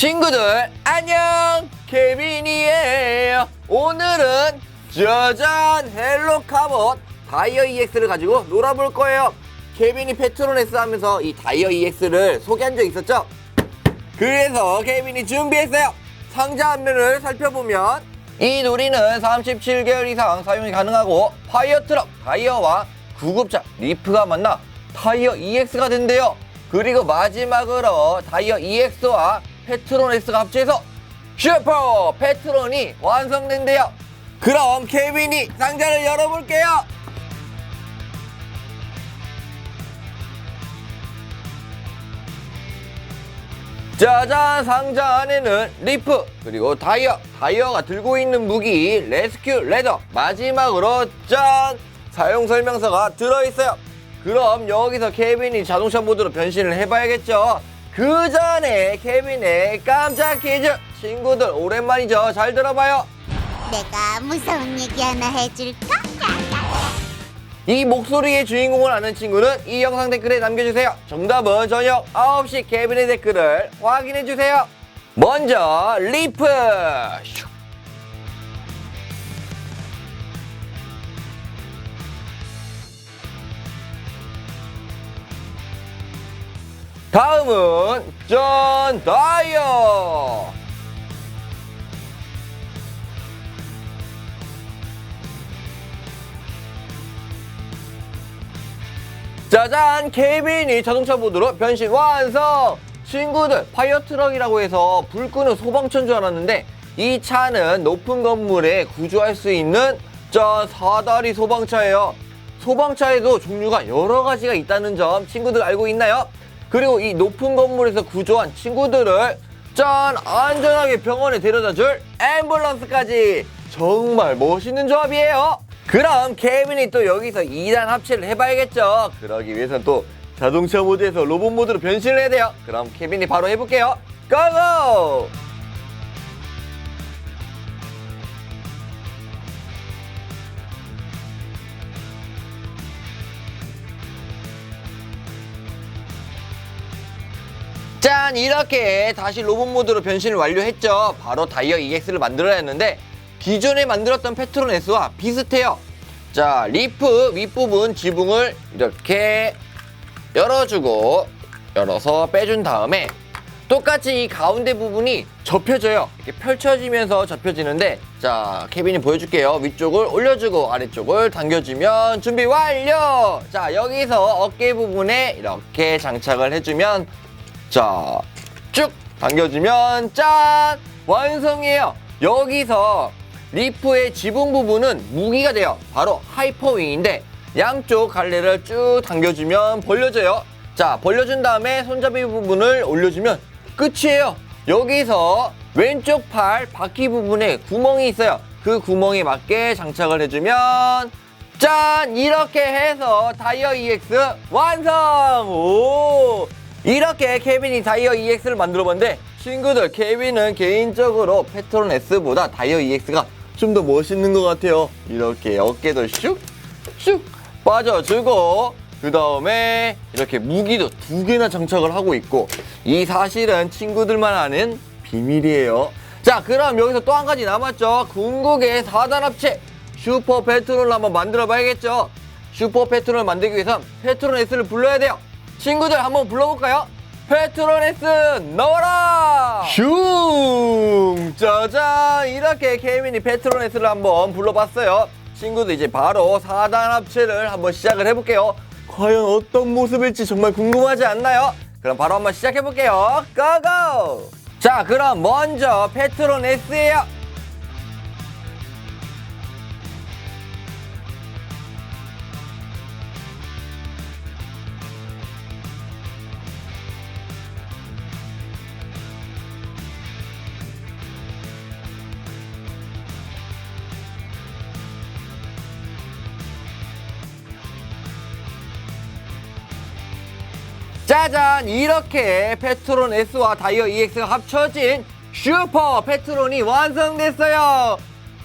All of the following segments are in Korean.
친구들 안녕! 케빈이에요. 오늘은 짜잔 헬로 카봇 다이어 EX를 가지고 놀아볼 거예요. 케빈이 페트로네스 하면서 이 다이어 EX를 소개한 적 있었죠? 그래서 케빈이 준비했어요. 상자 앞면을 살펴보면 이 놀이는 37개월 이상 사용이 가능하고 파이어 트럭 다이어와 구급차 리프가 만나 타이어 EX가 된대요. 그리고 마지막으로 다이어 EX와 페트로네스가 합쳐서 슈퍼 페트론이 완성된대요. 그럼 케빈이 상자를 열어볼게요. 짜잔 상자 안에는 리프 그리고 다이어. 다이어가 들고 있는 무기 레스큐 레더. 마지막으로 짠! 사용 설명서가 들어있어요. 그럼 여기서 케빈이 자동차 모드로 변신을 해봐야겠죠 그 전에 케빈의 깜짝 퀴즈 친구들 오랜만이죠 잘 들어봐요 내가 무서운 얘기 하나 해줄까? 이 목소리의 주인공을 아는 친구는 이 영상 댓글에 남겨주세요. 정답은 저녁 9시 케빈의 댓글을 확인해주세요. 먼저 리프 슉. 다음은 전 다이어 짜잔! 케빈이 자동차 모드로 변신 완성! 친구들, 파이어 트럭이라고 해서 불 끄는 소방차인 줄 알았는데 이 차는 높은 건물에 구조할 수 있는 짠! 사다리 소방차예요. 소방차에도 종류가 여러 가지가 있다는 점 친구들 알고 있나요? 그리고 이 높은 건물에서 구조한 친구들을 짠! 안전하게 병원에 데려다 줄 앰뷸런스까지 정말 멋있는 조합이에요. 그럼 케빈이 또 여기서 2단 합체를 해봐야겠죠. 그러기 위해선 또 자동차 모드에서 로봇 모드로 변신을 해야 돼요. 그럼 케빈이 바로 해볼게요. 고고! 짠! 이렇게 다시 로봇 모드로 변신을 완료했죠. 바로 다이어 EX를 만들어야 했는데 기존에 만들었던 페트론 S와 비슷해요. 자, 리프 윗부분 지붕을 이렇게 열어주고 열어서 빼준 다음에 똑같이 이 가운데 부분이 접혀져요. 이렇게 펼쳐지면서 접혀지는데 자, 케빈이 보여줄게요. 위쪽을 올려주고 아래쪽을 당겨주면 준비 완료! 자, 여기서 어깨 부분에 이렇게 장착을 해주면 자, 쭉 당겨주면 짠! 완성이에요. 여기서 리프의 지붕 부분은 무기가 돼요. 바로 하이퍼윙인데 양쪽 갈래를 쭉 당겨주면 벌려져요. 자, 벌려준 다음에 손잡이 부분을 올려주면 끝이에요. 여기서 왼쪽 팔 바퀴 부분에 구멍이 있어요. 그 구멍에 맞게 장착을 해주면 짠! 이렇게 해서 다이어 EX 완성! 오! 이렇게 케빈이 다이어 EX를 만들어봤는데 친구들 케빈은 개인적으로 페트론 S보다 다이어 EX가 좀 더 멋있는 것 같아요. 이렇게 어깨도 슉 슉 빠져주고 그 다음에 이렇게 무기도 두 개나 장착을 하고 있고 이 사실은 친구들만 아는 비밀이에요. 자 그럼 여기서 또 한 가지 남았죠. 궁극의 4단 합체 슈퍼 페트롤을 한번 만들어 봐야겠죠. 슈퍼 페트롤을 만들기 위해선 페트론 S를 불러야 돼요. 친구들 한번 불러볼까요? S 넣어라! 슝! 짜잔! 이렇게 케빈이 페트론 S를 한번 불러봤어요. 친구들 이제 바로 4단 합체를 한번 시작을 해볼게요. 과연 어떤 모습일지 정말 궁금하지 않나요? 그럼 바로 한번 시작해볼게요. 고고! 자, 그럼 먼저 페트론 S예요. 짜잔! 이렇게 페트론 S와 다이어 EX가 합쳐진 슈퍼 페트론이 완성됐어요.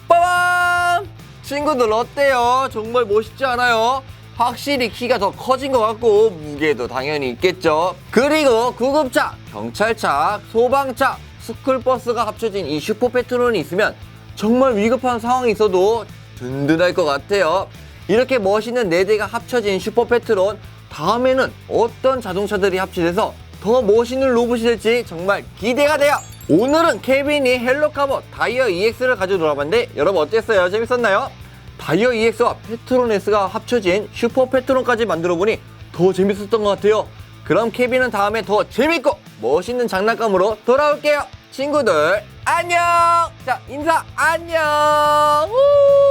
빠밤! 친구들 어때요? 정말 멋있지 않아요? 확실히 키가 더 커진 것 같고 무게도 당연히 있겠죠? 그리고 구급차 경찰차 소방차 스쿨버스가 합쳐진 이 슈퍼 페트론이 있으면 정말 위급한 상황이 있어도 든든할 것 같아요. 이렇게 멋있는 네 대가 합쳐진 슈퍼 페트론 다음에는 어떤 자동차들이 합치돼서 더 멋있는 로봇이 될지 정말 기대가 돼요. 오늘은 케빈이 헬로카보 다이어 EX를 가지고 놀아봤는데 여러분 어땠어요? 재밌었나요? 다이어 EX와 페트로네스가 합쳐진 슈퍼 페트론까지 만들어 보니 더 재밌었던 것 같아요. 그럼 케빈은 다음에 더 재밌고 멋있는 장난감으로 돌아올게요. 친구들 안녕. 자 인사 안녕. 우!